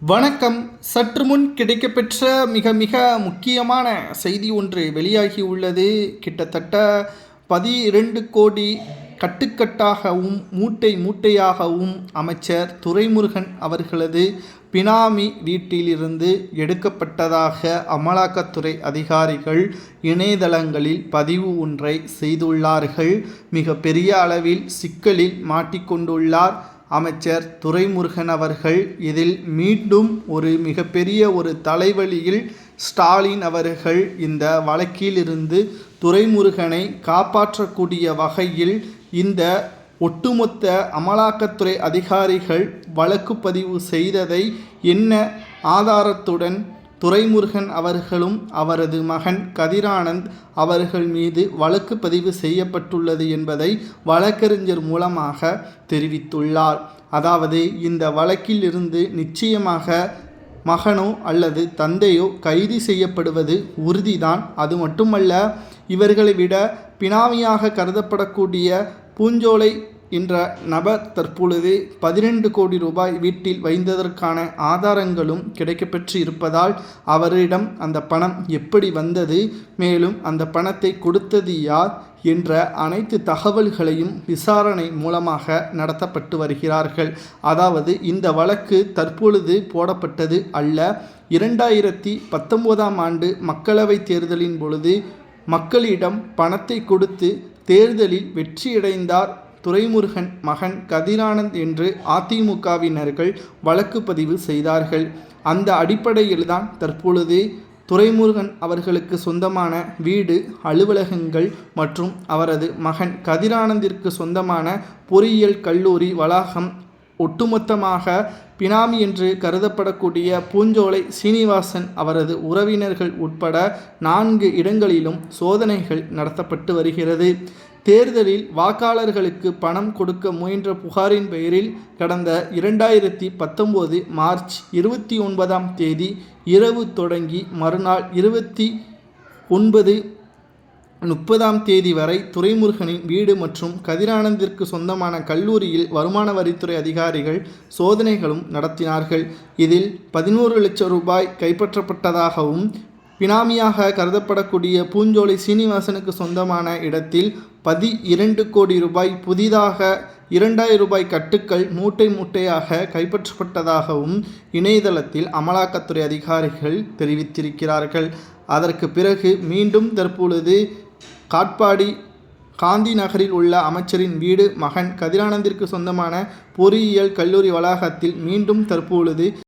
வணக்கம். சற்று முன் கிடைக்கப்பெற்ற மிக மிக முக்கியமான செய்தி ஒன்று வெளியாகி உள்ளது கிட்டத்தட்ட பதிரெண்டு கோடி கட்டுக்கட்டாகவும் மூட்டை மூட்டையாகவும் அமைச்சர் துரைமுருகன் அவர்களது பினாமி வீட்டிலிருந்து எடுக்கப்பட்டதாக அமலாக்கத்துறை அதிகாரிகள் இணையதளங்களில் பதிவு ஒன்றை செய்துள்ளார்கள். மிக பெரிய அளவில் சிக்கலில் மாட்டிக்கொண்டுள்ளார். அமைச்சர் துரைமுருகன் அவர்கள் இதில் மீண்டும் ஒரு மிகப்பெரிய ஒரு தலைவலியில் ஸ்டாலின் அவர்கள் இந்த வழக்கிலிருந்து துரைமுருகனை காப்பாற்றக்கூடிய வகையில் இந்த ஒட்டுமொத்த அமலாக்கத்துறை அதிகாரிகள் வழக்கு பதிவு செய்ததை என்ன ஆதாரத்துடன் துரைமுருகன் அவர்களும் அவரது மகன் கதிரானந்த் அவர்கள் மீது வழக்கு பதிவு செய்யப்பட்டுள்ளது என்பதை வழக்கறிஞர் மூலமாக தெரிவித்துள்ளார். அதாவது இந்த வழக்கில் இருந்து நிச்சயமாக மகனோ அல்லது தந்தையோ கைது செய்யப்படுவது உறுதிதான். அது மட்டுமல்ல இவர்களை விட பினாமியாக கருதப்படக்கூடிய பூஞ்சோலை என்ற நபர் தற்பொழுது பதினெண்டு கோடி ரூபாய் வீட்டில் வைந்ததற்கான ஆதாரங்களும் கிடைக்கப்பெற்று இருப்பதால் அவரிடம் அந்த பணம் எப்படி வந்தது மேலும் அந்த பணத்தை கொடுத்தது யார் என்ற அனைத்து தகவல்களையும் விசாரணை மூலமாக நடத்தப்பட்டு வருகிறார்கள். அதாவது இந்த வழக்கு தற்பொழுது போடப்பட்டது அல்ல. இரண்டாயிரத்தி பத்தொன்பதாம் ஆண்டு மக்களவைத் தேர்தலின் பொழுது மக்களிடம் பணத்தை கொடுத்து தேர்தலில் வெற்றியடைந்தார் துரைமுருகன் மகன் கதிரானந்த் என்று அதிமுகவினர்கள் வழக்கு பதிவு செய்தார்கள். அந்த அடிப்படையில்தான் தற்பொழுது துரைமுருகன் அவர்களுக்கு சொந்தமான வீடு அலுவலகங்கள் மற்றும் அவரது மகன் கதிரானந்திற்கு சொந்தமான பொறியியல் கல்லூரி வளாகம் ஒட்டுமொத்தமாக பினாமி என்று கருதப்படக்கூடிய பூஞ்சோலை சீனிவாசன் அவரது உறவினர்கள் உட்பட நான்கு இடங்களிலும் சோதனைகள் நடத்தப்பட்டு வருகிறது. தேர்தலில் வாக்காளர்களுக்கு பணம் கொடுக்க முயன்ற புகாரின் பெயரில் கடந்த இரண்டாயிரத்தி பத்தொம்போது மார்ச் இருபத்தி ஒன்பதாம் தேதி இரவு தொடங்கி மறுநாள் இருபத்தி ஒன்பது முப்பதாம் தேதி வரை துரைமுருகனின் வீடு மற்றும் கதிரானந்திற்கு சொந்தமான கல்லூரியில் வருமான வரித்துறை அதிகாரிகள் சோதனைகளும் நடத்தினார்கள். இதில் பதினோரு லட்சம் ரூபாய் கைப்பற்றப்பட்டதாகவும் பினாமியாக கருதப்படக்கூடிய பூஞ்சோலை சீனிவாசனுக்கு சொந்தமான இடத்தில் பதி இரண்டு கோடி ரூபாய் புதிதாக இரண்டாயிரம் ரூபாய் கட்டுக்கள் மூட்டை மூட்டையாக கைப்பற்றப்பட்டதாகவும் இணையதளத்தில் அமலாக்கத்துறை அதிகாரிகள் தெரிவித்திருக்கிறார்கள். அதற்கு பிறகு மீண்டும் தற்பொழுது காட்பாடி காந்தி நகரில் உள்ள அமைச்சரின் வீடு மகன் கதிரானந்திற்கு சொந்தமான பொறியியல் கல்லூரி வளாகத்தில் மீண்டும் தற்பொழுது